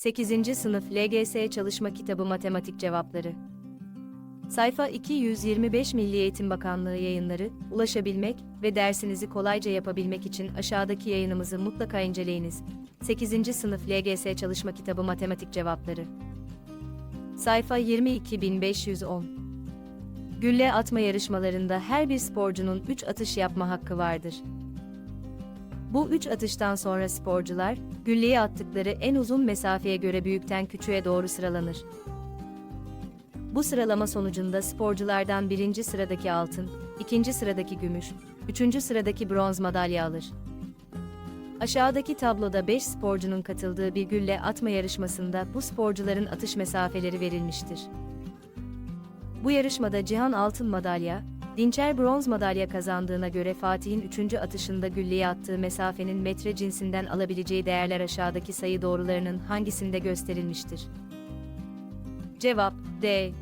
8. Sınıf LGS Çalışma Kitabı Matematik Cevapları Sayfa 225 Milli Eğitim Bakanlığı yayınları, ulaşabilmek ve dersinizi kolayca yapabilmek için aşağıdaki yayınımızı mutlaka inceleyiniz. 8. Sınıf LGS Çalışma Kitabı Matematik Cevapları Sayfa 22510 Gülle atma yarışmalarında her bir sporcunun 3 atış yapma hakkı vardır. Bu üç atıştan sonra sporcular, gülleye attıkları en uzun mesafeye göre büyükten küçüğe doğru sıralanır. Bu sıralama sonucunda sporculardan birinci sıradaki altın, ikinci sıradaki gümüş, üçüncü sıradaki bronz madalya alır. Aşağıdaki tabloda 5 sporcunun katıldığı bir gülle atma yarışmasında bu sporcuların atış mesafeleri verilmiştir. Bu yarışmada Cihan altın madalya, Dinçer bronz madalya kazandığına göre Fatih'in 3. atışında gülleye attığı mesafenin metre cinsinden alabileceği değerler aşağıdaki sayı doğrularının hangisinde gösterilmiştir? Cevap D.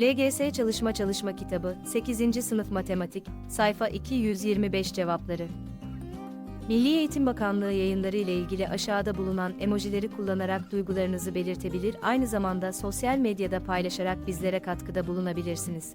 LGS Çalışma Çalışma Kitabı 8. Sınıf Matematik, sayfa 225 cevapları. Milli Eğitim Bakanlığı yayınları ile ilgili aşağıda bulunan emojileri kullanarak duygularınızı belirtebilir, aynı zamanda sosyal medyada paylaşarak bizlere katkıda bulunabilirsiniz.